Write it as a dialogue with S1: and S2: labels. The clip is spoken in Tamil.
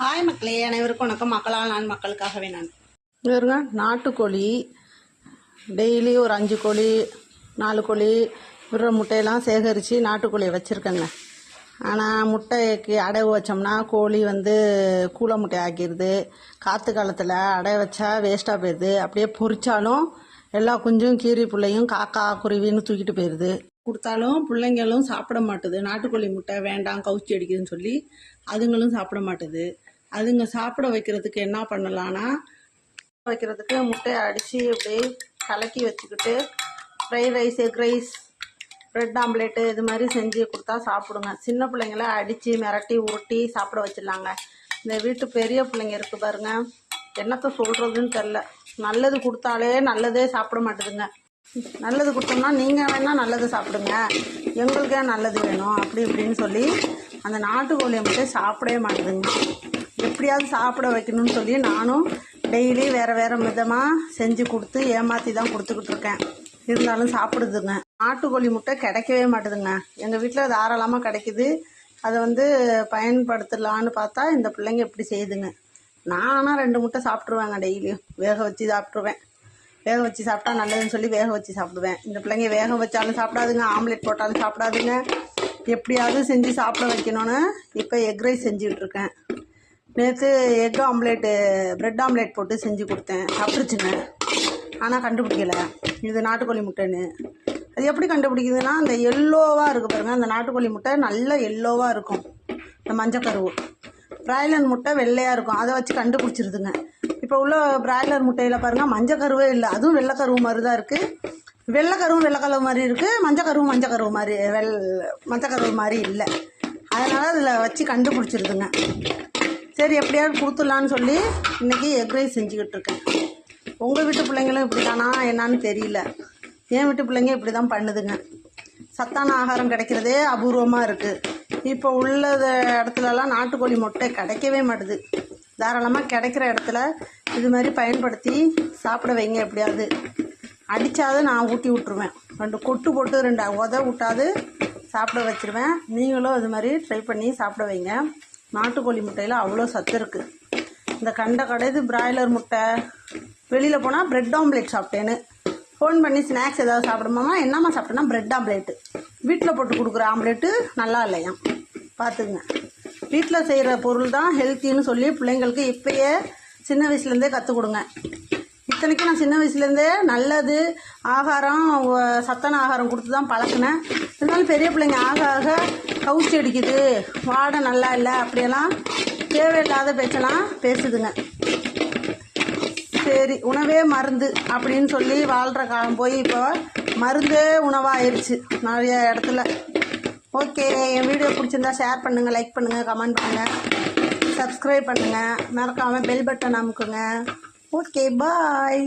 S1: ஹாய் மக்களே அனைவருக்கும் வணக்கம். மக்களால் நான் மக்களுக்காகவே நான்.
S2: பாருங்க நாட்டுக்கோழி டெய்லி ஒரு அஞ்சு கோழி நாலு கோழி விடுற முட்டையெல்லாம் சேகரித்து நாட்டுக்கோழியை வச்சுருக்கேங்க. ஆனால் முட்டைக்கு அடகு வச்சோம்னா கோழி வந்து கூளை முட்டை ஆக்கிடுது காற்று காலத்தில் அடை வச்சா வேஸ்ட்டாக போயிடுது அப்படியே பொரிச்சாலும் எல்லா குஞ்சும் கீரி பிள்ளையும் காக்கா குருவின்னு தூக்கிட்டு போயிடுது கொடுத்தாலும் பிள்ளைங்களும் சாப்பிட மாட்டுது. நாட்டுக்கோழி முட்டை வேண்டாம் கவுச்சி அடிக்குதுன்னு சொல்லி அதுங்களும் சாப்பிட மாட்டுது. அதுங்க சாப்பிட வைக்கிறதுக்கு என்ன பண்ணலான்னா வைக்கிறதுக்கு முட்டையை அடித்து அப்படியே கலக்கி வச்சுக்கிட்டு fried rice egg rice bread omelette இது மாதிரி செஞ்சு கொடுத்தா சாப்பிடுங்க. சின்ன பிள்ளைங்கள அடித்து மிரட்டி உருட்டி சாப்பிட வச்சிடலாங்க. இந்த வீட்டு பெரிய பிள்ளைங்க இருக்குது பாருங்க. என்னத்தை சொல்கிறதுன்னு தெரில நல்லது கொடுத்தாலே நல்லதே சாப்பிட மாட்டுதுங்க. நல்லது கொடுத்தோம்னா நீங்கள் வேணால் நல்லது சாப்பிடுங்க. எங்களுக்கே நல்லது வேணும். அப்படி இப்படின்னு சொல்லி அந்த நாட்டுக்கோழியை மட்டும் சாப்பிடவே மாட்டுதுங்க. எப்படியாவது சாப்பிட வைக்கணும்னு சொல்லி நானும் டெய்லி வேறு வேறு விதமாக செஞ்சு கொடுத்து ஏமாற்றி தான் கொடுத்துக்கிட்டு இருக்கேன். இருந்தாலும் சாப்பிடுதுங்க. நாட்டுக்கோழி முட்டை கிடைக்கவே மாட்டுதுங்க. எங்கள் வீட்டில் தாராளமாக கிடைக்குது. அதை வந்து பயன்படுத்தலான்னு பார்த்தா இந்த பிள்ளைங்க இப்படி செய்யுதுங்க நானாக ரெண்டு முட்டை சாப்பிட்ருவேங்க டெய்லியும் வேக வச்சு சாப்பிட்ருவேன் வேக வச்சு சாப்பிட்டா நல்லதுன்னு சொல்லி வேக வச்சு சாப்பிடுவேன். இந்த பிள்ளைங்க வேக வச்சாலும் சாப்பிடாதுங்க. ஆம்லெட் போட்டாலும் சாப்பிடாதுங்க. எப்படியாவது செஞ்சு சாப்பிட வைக்கணும்னு இப்போ எக் ரைஸ் செஞ்சுட்ருக்கேன் நேற்று எக் ஆம்லேட்டு ப்ரெட் ஆம்லேட் போட்டு செஞ்சு கொடுத்தேன். சாப்பிட்டுச்சுங்க ஆனால் கண்டுபிடிக்கல. இது நாட்டுக்கோழி முட்டைன்னு. அது எப்படி கண்டுபிடிக்குதுன்னா அந்த எல்லோவாக இருக்குது பாருங்கள் அந்த நாட்டுக்கோழி முட்டை நல்ல எல்லோவாக இருக்கும். இந்த மஞ்சக்கருவு. பிராய்லர் முட்டை வெள்ளையாக இருக்கும். அதை வச்சு கண்டுபிடிச்சிருதுங்க. இப்போ உள்ள பிராய்லர் முட்டையில் பாருங்கள் மஞ்சக்கருவே இல்லை. அதுவும் வெள்ளைக்கருவு மாதிரி தான் இருக்குது வெள்ளைக்கருவும் வெள்ளைக்கருவு மாதிரி இருக்குது மஞ்சக்கருவும் மஞ்சக்கருவு மாதிரி வெள் மஞ்சக்கருவு மாதிரி இல்லை. அதனால் அதில் வச்சு கண்டுபிடிச்சிருதுங்க. சரி எப்படியாவது கொடுத்துடலான்னு சொல்லி இன்றைக்கி எக் ரைஸ் செஞ்சுக்கிட்டு இருக்கேன் உங்கள் வீட்டு பிள்ளைங்களும் இப்படி தானா என்னான்னு தெரியல. என் வீட்டு பிள்ளைங்க இப்படி தான் பண்ணுதுங்க. சத்தான ஆகாரம் கிடைக்கிறதே அபூர்வமாக இருக்குது இப்போ உள்ள இடத்துலலாம் நாட்டுக்கோழி முட்டை கிடைக்கவே மாட்டுது. தாராளமாக கிடைக்கிற இடத்துல இது மாதிரி பயன்படுத்தி சாப்பிட வைங்க எப்படியாவது. அடித்தாது நான் ஊட்டி விட்ருவேன் ரெண்டு கொட்டு போட்டு ரெண்டு உத விட்டாது சாப்பிட வச்சுருவேன். நீங்களும் இது மாதிரி ட்ரை பண்ணி சாப்பிட வைங்க. நாட்டுக்கோழி முட்டையில் அவ்வளோ சத்து இருக்குது இந்த கண்ட கடைது பிராய்லர் முட்டை. வெளியில் போனால் பிரெட் ஆம்லேட் சாப்பிட்டேன்னு. ஃபோன் பண்ணி ஸ்நாக்ஸ் ஏதாவது சாப்பிடுமாமா என்னம்மா சாப்பிட்டேன்னா பிரெட் ஆம்லேட்டு வீட்டில் போட்டு கொடுக்குற ஆம்லேட்டு நல்லா இல்லையாம் பார்த்துங்க வீட்டில் செய்கிற பொருள் தான் ஹெல்த்தின்னு சொல்லி பிள்ளைங்களுக்கு இப்போயே சின்ன வயசுலேருந்தே கற்றுக் கொடுங்க. இத்தனைக்கும் நான் சின்ன வயசுலேருந்தே நல்லது ஆகாரம் சத்தான ஆகாரம் கொடுத்து தான் பழக்கினேன். இருந்தாலும் பெரிய பிள்ளைங்க ஆக ஆக கவுச்சி அடிக்குது. வாடை நல்லா இல்லை அப்படியெல்லாம் தேவையில்லாத பேச்செல்லாம் பேசுதுங்க. சரி உணவே மருந்து அப்படின்னு சொல்லி வாழ்கிற காலம் போய் இப்போ மருந்தே உணவாயிருச்சு நிறைய இடத்துல. ஓகே என் வீடியோ பிடிச்சிருந்தா ஷேர் பண்ணுங்கள் லைக் பண்ணுங்கள் கமெண்ட் பண்ணுங்கள் சப்ஸ்கிரைப் பண்ணுங்கள் மறக்காமல் பெல் பட்டன் அமுக்குங்க. Okay bye